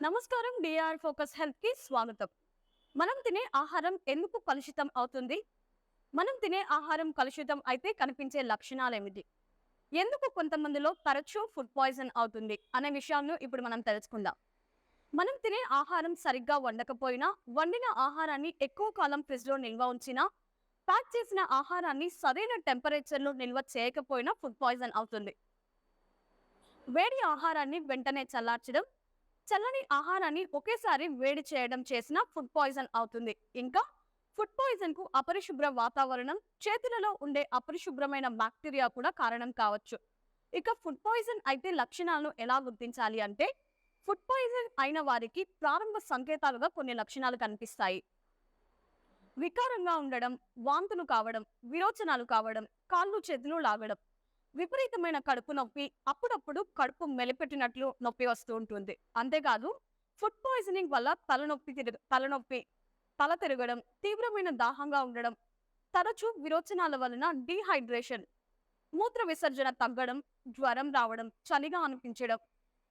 నమస్కారం DR focus హెల్త్కి స్వాగతం. మనం తినే ఆహారం ఎందుకు కలుషితం అవుతుంది? మనం తినే ఆహారం కలుషితం అయితే కనిపించే లక్షణాలు ఏమిటి ఎందుకు కొంతమందిలో తరచూ ఫుడ్ పాయిజన్ అవుతుంది అనే విషయాలను ఇప్పుడు మనం తెలుసుకుందాం. మనం తినే ఆహారం సరిగ్గా వండకపోయినా వండిన ఆహారాన్ని ఎక్కువ కాలం ఫ్రిడ్జ్లో నిల్వ ఉంచినా ప్యాక్ చేసిన ఆహారాన్ని సరైన టెంపరేచర్లో నిల్వ చేయకపోయినా ఫుడ్ పాయిజన్ అవుతుంది. వేడి ఆహారాన్ని వెంటనే చల్లార్చడం చల్లని ఆహారాన్ని ఒకేసారి వేడి చేయడం చేసిన ఫుడ్ పాయిజన్ అవుతుంది. ఇంకా ఫుడ్ పాయిజన్కు అపరిశుభ్ర వాతావరణం చేతులలో ఉండే అపరిశుభ్రమైన బ్యాక్టీరియా కూడా కారణం కావచ్చు. ఇక ఫుడ్ పాయిజన్ అయితే లక్షణాలను ఎలా గుర్తించాలి అంటే ఫుడ్ పాయిజన్ అయిన వారికి ప్రారంభ సంకేతాలుగా కొన్ని లక్షణాలు కనిపిస్తాయి. వికారంగా ఉండడం వాంతులు కావడం విరోచనాలు కావడం కాళ్ళు చేతులు లాగడం విపరీతమైన కడుపు నొప్పి అప్పుడప్పుడు కడుపు మెలిపెట్టినట్లు నొప్పి వస్తూ ఉంటుంది. అంతేకాదు ఫుడ్ పాయిజనింగ్ వల్ల తలనొప్పి తిరగ తలనొప్పి తల తిరగడం తీవ్రమైన దాహంగా ఉండడం తరచూ విరోచనాల వలన డీహైడ్రేషన్ మూత్ర విసర్జన తగ్గడం జ్వరం రావడం చలిగా అనిపించడం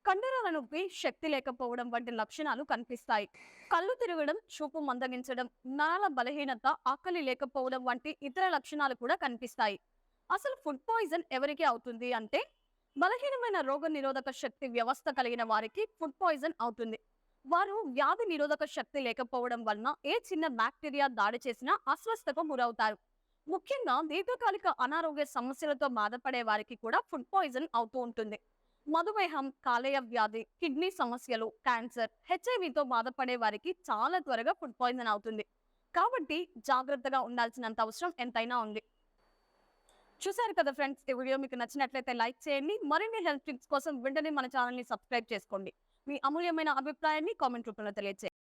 కండరాల నొప్పి శక్తి లేకపోవడం వంటి లక్షణాలు కనిపిస్తాయి. కళ్ళు తిరగడం చూపు మందగించడం నరాల బలహీనత ఆకలి లేకపోవడం వంటి ఇతర లక్షణాలు కూడా కనిపిస్తాయి. అసలు ఫుడ్ పాయిజన్ ఎవరికి అవుతుంది అంటే బలహీనమైన రోగ నిరోధక శక్తి వ్యవస్థ కలిగిన వారికి ఫుడ్ పాయిజన్ అవుతుంది. వారు వ్యాధి నిరోధక శక్తి లేకపోవడం వలన ఏ చిన్న బ్యాక్టీరియా దాడి చేసినా అస్వస్థకు గురవుతారు. ముఖ్యంగా దీర్ఘకాలిక అనారోగ్య సమస్యలతో బాధపడే వారికి కూడా ఫుడ్ పాయిజన్ అవుతూ ఉంటుంది. మధుమేహం కాలేయ వ్యాధి కిడ్నీ సమస్యలు క్యాన్సర్ హెచ్ఐవితో బాధపడే వారికి చాలా త్వరగా ఫుడ్ పాయిజన్ అవుతుంది. కాబట్టి జాగ్రత్తగా ఉండాల్సినంత అవసరం ఎంతైనా ఉంది. చూసారు కదా ఫ్రెండ్స్ ఈ వీడియో మీకు నచ్చినట్లయితే లైక్ చేయండి. మరిన్ని హెల్త్ టిప్స్ కోసం వెంటనే మన ఛానల్ని సబ్స్క్రైబ్ చేసుకోండి. మీ అమూల్యమైన అభిప్రాయాన్ని కామెంట్ రూపంలో తెలియజేయండి